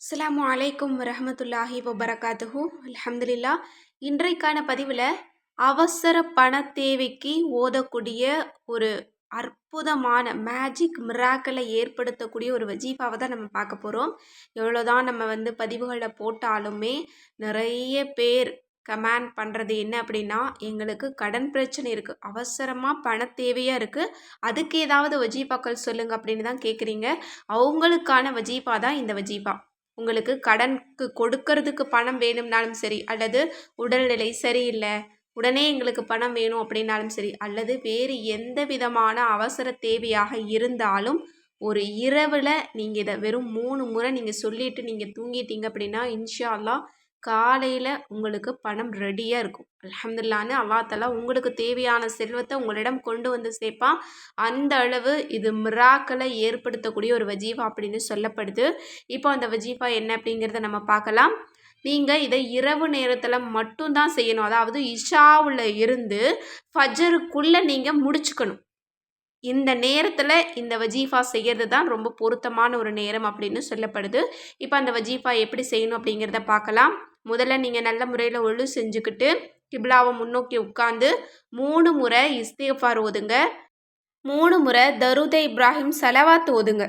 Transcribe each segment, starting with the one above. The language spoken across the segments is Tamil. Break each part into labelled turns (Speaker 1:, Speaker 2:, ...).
Speaker 1: அஸ்லாம் அலைக்கும் வரஹமத்துல்லாஹி வபரகாத்துஹூ. அலமதுல்லா இன்றைக்கான பதிவில் அவசர பண தேவைக்கு ஓதக்கூடிய ஒரு அற்புதமான மேஜிக் மிராக்களை ஏற்படுத்தக்கூடிய ஒரு வஜீஃபாவை தான் நம்ம பார்க்க போகிறோம் எவ்வளோதான் நம்ம வந்து பதிவுகளை போட்டாலுமே நிறைய பேர் கமெண்ட் பண்ணுறது என்ன அப்படின்னா எங்களுக்கு கடன் பிரச்சனை இருக்குது அவசரமாக பண தேவையாக இருக்குது அதுக்கு ஏதாவது வஜீஃபாக்கள் சொல்லுங்கள் அப்படின்னு தான் கேட்குறீங்க அவங்களுக்கான வஜீஃபா தான் இந்த வஜீஃபா. உங்களுக்கு கடனுக்கு கொடுக்கறதுக்கு பணம் வேணும்னாலும் சரி அல்லது உடல்நிலை சரியில்லை உடனே எங்களுக்கு பணம் வேணும் அப்படின்னாலும் சரி அல்லது வேறு எந்த விதமான அவசர தேவையாக இருந்தாலும் ஒரு இரவில் நீங்கள் இதை வெறும் மூணு முறை நீங்கள் சொல்லிவிட்டு நீங்கள் தூங்கிட்டீங்க அப்படின்னா இன்ஷா அல்லா காலையில் உங்களுக்கு பணம் ரெடியாக இருக்கும். அலமதுல்லான்னு அல்லாத்தலா உங்களுக்கு தேவையான செல்வத்தை உங்களிடம் கொண்டு வந்து சேர்ப்பான். அந்த அளவு இது மிராக்களை ஏற்படுத்தக்கூடிய ஒரு வஜீஃபா அப்படின்னு சொல்லப்படுது. இப்போ அந்த வஜீஃபா என்ன அப்படிங்கிறத நம்ம பார்க்கலாம். நீங்கள் இதை இரவு நேரத்தில் மட்டும்தான் செய்யணும். அதாவது இஷாவில் இருந்து ஃபஜருக்குள்ளே நீங்கள் முடிச்சுக்கணும். இந்த நேரத்தில் இந்த வஜீஃபா செய்கிறது தான் ரொம்ப பொருத்தமான ஒரு நேரம் அப்படின்னு சொல்லப்படுது. இப்போ அந்த வஜீஃபா எப்படி செய்யணும் அப்படிங்கிறத பார்க்கலாம். முதல்ல நீங்கள் நல்ல முறையில் ஒழு செஞ்சுக்கிட்டு கிப்லாவை முன்னோக்கி உட்காந்து மூணு முறை இஸ்திஃபார் ஓதுங்க. மூணு முறை தருத இப்ராஹிம் செலவாத் ஓதுங்க.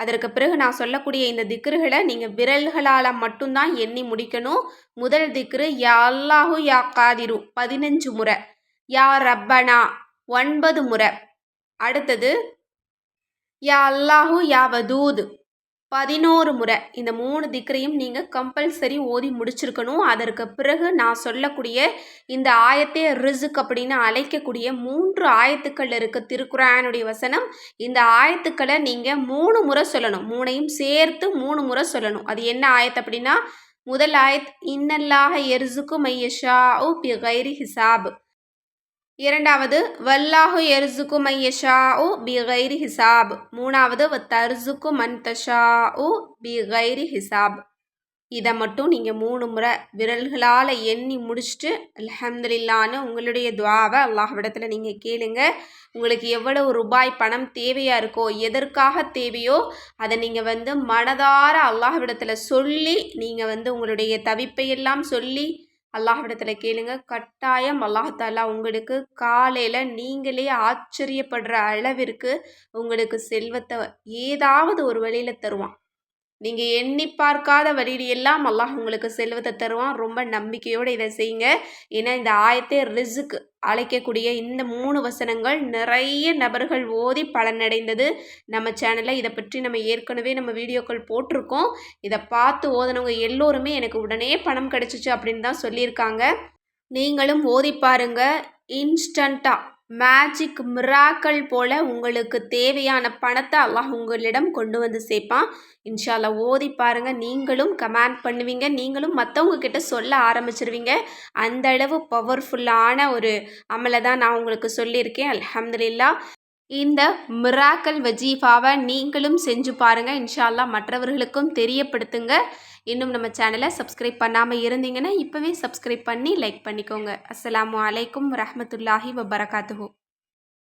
Speaker 1: அதற்கு பிறகு நான் சொல்லக்கூடிய இந்த திக்ருகளை நீங்கள் விரல்களால் மட்டும்தான் எண்ணி முடிக்கணும். முதல் திக்ரு யா அல்லாஹு யா காதிரு பதினஞ்சு முறை. யா ரப்பனா ஒன்பது முறை. அடுத்தது யா அல்லாஹு யா வதூது. பதினோரு முறை. இந்த மூணு திக்கரையும் நீங்கள் கம்பல்சரி ஓதி முடிச்சிருக்கணும். அதற்கு பிறகு நான் சொல்லக்கூடிய இந்த ஆயத்தை ரிசுக் அப்படின்னு அழைக்கக்கூடிய மூன்று ஆயத்துக்கள் இருக்க திருக்குறானுடைய வசனம். இந்த ஆயத்துக்களை நீங்கள் மூணு முறை சொல்லணும். மூணையும் சேர்த்து மூணு முறை சொல்லணும். அது என்ன ஆயத்து அப்படின்னா முதல் ஆயத் இன்னல்லாக எரிசுக்கு மையஷா பி கைரி ஹிசாப். இரண்டாவது வல்லாஹு எர்சுக்கு மையஷா உ பி கைரி ஹிசாப். மூணாவது வ தர்சுக்கு மன் தஷா உ பி கைரி ஹிசாப். இதை மட்டும் நீங்கள் மூணு முறை விரல்களால் எண்ணி முடிச்சுட்டு அலமதுல்லான்னு உங்களுடைய துவாவை அல்லாஹ்விடத்தில் நீங்கள் கேளுங்க. உங்களுக்கு எவ்வளவு ரூபாய் பணம் தேவையாக இருக்கோ எதற்காக தேவையோ அதை நீங்கள் வந்து மனதார அல்லாஹ்விடத்தில் சொல்லி நீங்கள் வந்து உங்களுடைய தவிப்பையெல்லாம் சொல்லி அல்லாஹ்விடத்தில் கேளுங்க. கட்டாயம் அல்லாஹாலா உங்களுக்கு காலையில் நீங்களே ஆச்சரியப்படுற அளவிற்கு உங்களுக்கு செல்வத்தை ஏதாவது ஒரு வழியில் தருவான். நீங்கள் எண்ணி பார்க்காத வழியிலெல்லாம் அல்லாஹ் உங்களுக்கு செல்வத்தை தருவான். ரொம்ப நம்பிக்கையோடு இதை செய்யுங்க. ஏன்னா இந்த ஆயத்தை ரிசுக்கு அழைக்கக்கூடிய இந்த மூணு வசனங்கள் நிறைய நபர்கள் ஓதி பலனடைந்தது. நம்ம சேனலில் இதை பற்றி நம்ம ஏற்கனவே நம்ம வீடியோக்கள் போட்டிருக்கோம். இதை பார்த்து ஓதனவங்க எல்லோருமே எனக்கு உடனே பணம் கிடச்சிச்சு அப்படின்னு தான் சொல்லியிருக்காங்க. நீங்களும் ஓதி பாருங்கள் இன்ஸ்டண்ட்டாக மேஜிக் மிராக்கள் போல் உங்களுக்கு தேவையான பணத்தை அல்லாஹ் உங்களிடம் கொண்டு வந்து சேர்ப்பான். இன்ஷால்லா ஓதி பாருங்கள் நீங்களும் கமெண்ட் பண்ணுவீங்க. நீங்களும் மற்றவங்க கிட்ட சொல்ல ஆரம்பிச்சிருவீங்க. அந்த அளவு பவர்ஃபுல்லான ஒரு அமலை தான் நான் உங்களுக்கு சொல்லியிருக்கேன். அலமதுல்லா இந்த மிராக்கல் வஜீஃபாவை நீங்களும் செஞ்சு பாருங்கள் இன்ஷால்லா மற்றவர்களுக்கும் தெரியப்படுத்துங்க. இன்னும் நம்ம சேனலை சப்ஸ்கிரைப் பண்ணாமல் இருந்தீங்கன்னா இப்போவே சப்ஸ்கிரைப் பண்ணி லைக் பண்ணிக்கோங்க. அஸ்லாம் வலைக்கம் வரமத்துல்லாஹி வபரகாத்துஹூ.